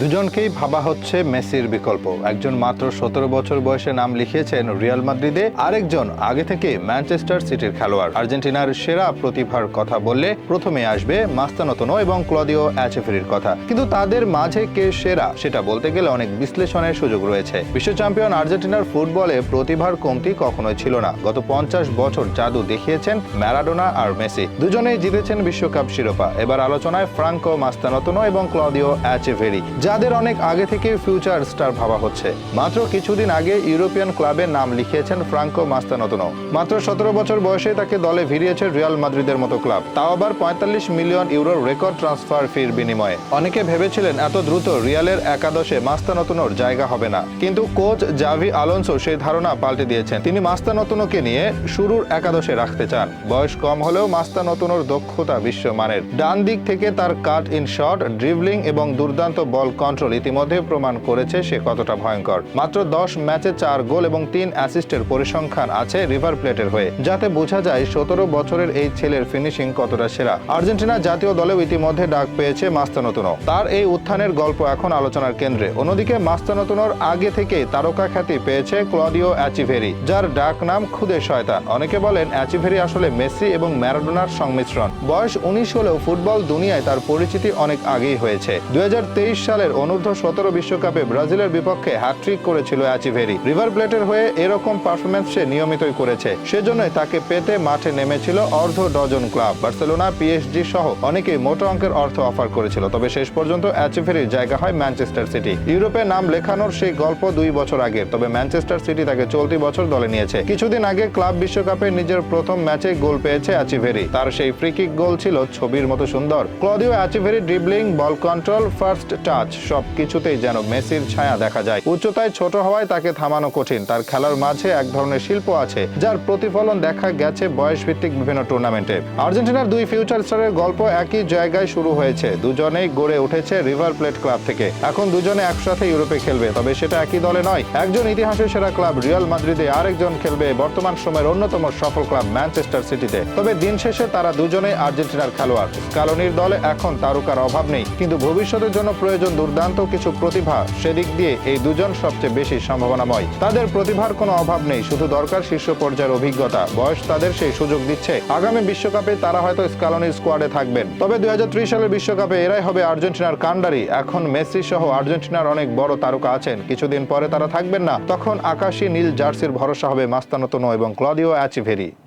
দুজনকেই ভাবা হচ্ছে মেসির বিকল্প। একজন মাত্র সতেরো বছর বয়সে নাম লিখিয়েছেন রিয়াল মাদ্রিদে, আরেকজন আগে থেকে ম্যানচেস্টার সিটির খেলোয়াড়। আর্জেন্টিনার সেরা প্রতিভার কথা বললে প্রথমে আসবে মাস্তানতনো এবং ক্লদিও অ্যাচেফেরির কথা। কিন্তু তাদের মাঝে কে সেরা, সেটা বলতে গেলে অনেক বিশ্লেষণের সুযোগ রয়েছে। বিশ্ব চ্যাম্পিয়ন আর্জেন্টিনার ফুটবলে প্রতিভার কমতি কখনোই ছিল না। গত পঞ্চাশ বছর জাদু দেখিয়েছেন ম্যারাডোনা আর মেসি। দুজনেই জিতেছেন বিশ্বকাপ শিরোপা। এবার আলোচনায় ফ্রাঙ্কো মাস্তানতনো এবং ক্লদিও অ্যাচেভেরি যাদের অনেক আগে থেকে ফিউচার স্টার ভাবা হচ্ছে। মাত্র কিছুদিন আগে ইউরোপিয়ান ক্লাবে নাম লিখিয়েছেন ফ্রাঙ্কো মাস্তানতনো। মাত্র সতেরো বছর বয়সে তাকে দলে ভিড়িয়েছে রিয়াল মাদ্রিদের মতো ক্লাব। তাও আবার পঁয়তাল্লিশ মিলিয়ন ইউরোর রেকর্ড ট্রান্সফার ফির বিনিময়ে। অনেকে ভেবেছিলেন এত দ্রুত রিয়ালের একাদশে মাস্তানতনোর জায়গা হবে না। কিন্তু কোচ জাভি আলোনসো সেই ধারণা পাল্টে দিয়েছেন। তিনি মাস্তানতনোকে নিয়ে শুরুর একাদশে রাখতে চান। বয়স কম হলেও মাস্তানতনোর দক্ষতা বিশ্বমানের। ডান দিক থেকে তার কাট ইন শট ড্রিবলিং এবং দুর্দান্ত বল কন্ট্রোল ইতিমধ্যে প্রমাণ করেছে সে কতটা ভয়ঙ্কর। মাত্র দশ ম্যাচে চার গোল এবং তিন অ্যাসিস্টের পরিসংখ্যান আছে রিভার প্লেটের হয়ে। যাতে বোঝা যায় সতেরো বছরের এই ছেলের ফিনিশিং কতটা সেরা। আর্জেন্টিনা জাতীয় দলেও ইতিমধ্যে ডাক পেয়েছে মাস্তানতুনো। তার এই উত্থানের গল্প এখন আলোচনার কেন্দ্রে। অন্যদিকে মাস্তানতুনোর আগে থেকে তারকা খ্যাতি পেয়েছে ক্লদিও অ্যাচিভেরি, যার ডাক নাম খুদে শয়তান। অনেকে বলেন অ্যাচিভেরি আসলে মেসি এবং ম্যারাডোনার সংমিশ্রণ। বয়স উনিশ হলেও ফুটবল দুনিয়ায় তার পরিচিতি অনেক আগেই হয়েছে। হাজার তেইশ সালের অনূর্ধ্ব সতেরো বিশ্বকাপে ব্রাজিলের বিপক্ষে হ্যাট্রিক করেছিল অ্যাচিভেরি। রিভার প্লেটের হয়ে এরকম পারফরমেন্স সে নিয়মিতই করেছে। সেজন্যই তাকে পেতে মাঠে নেমেছিল অর্ধ ডজন ক্লাব। বার্সেলোনা পিএসজি সহ অনেকেই মোটা অঙ্কের অর্থ অফার করেছিল। তবে শেষ পর্যন্ত অ্যাচিভেরির জায়গা হয় ম্যানচেস্টার সিটি ইউরোপে নাম লেখানোর সেই গল্প দুই বছর আগে, তবে ম্যানচেস্টার সিটি তাকে চলতি বছর দলে নিয়েছে। কিছুদিন আগে ক্লাব বিশ্বকাপে নিজের প্রথম ম্যাচে গোল পেয়েছে অ্যাচিভেরি। তার সেই ফ্রিকিক গোল ছিল ছবির মতো সুন্দর। Claudio Echeverri dribbling ball control first touch সব কিছুতেই যেন মেসির ছায়া দেখা যায়। উচ্চতায় ছোট হওয়ায় তাকে থামানো কঠিন। তার খেলার মাঝে এক ধরনের শিল্প আছে, যার প্রতিফলন দেখা গেছে বয়স ভিত্তিক বিভিন্ন টুর্নামেন্টে। আর্জেন্টিনার দুই ফিউচার স্টারের গল্প একই জায়গায় শুরু হয়েছে। দুজনেই গড়ে উঠেছে রিভার প্লেট ক্লাব থেকে। এখন দুজনে একসাথে ইউরোপে খেলবে, তবে সেটা একই দলে নয়। একজন ইতিহাসের সেরা ক্লাব রিয়াল মাদ্রিদে, আরেকজন খেলবে বর্তমান সময়ের অন্যতম সফল ক্লাব ম্যানচেস্টার সিটিতে। তবে দিন শেষে তারা দুজনেই আর্জেন্টিনার খেলোয়াড়। স্কালোনির দলে এখন তারকার অভাব নেই, কিন্তু ভবিষ্যতের জন্য প্রয়োজন দুর্দান্ত কিছু প্রতিভা সেদিক দিয়ে এই দুজন সবচেয়ে বেশি সম্ভাবনাময়। তাদের প্রতিভার কোনো অভাব নেই, শুধু দরকার শীর্ষ পর্যায়ের অভিজ্ঞতা। বয়স তাদের সেই সুযোগ দিচ্ছে। আগামী বিশ্বকাপে তারা হয়তো স্কালোনির স্কোয়াডে থাকবেন। তবে দুই হাজার ত্রিশ সালের বিশ্বকাপে এরাই হবে আর্জেন্টিনার কান্ডারি এখন মেসি সহ আর্জেন্টিনার অনেক বড় তারকা আছেন। কিছুদিন পরে তারা থাকবেন না। তখন আকাশী নীল জার্সির ভরসা হবে মাস্তানতনো এবং ক্লদিও অ্যাচিভেরি।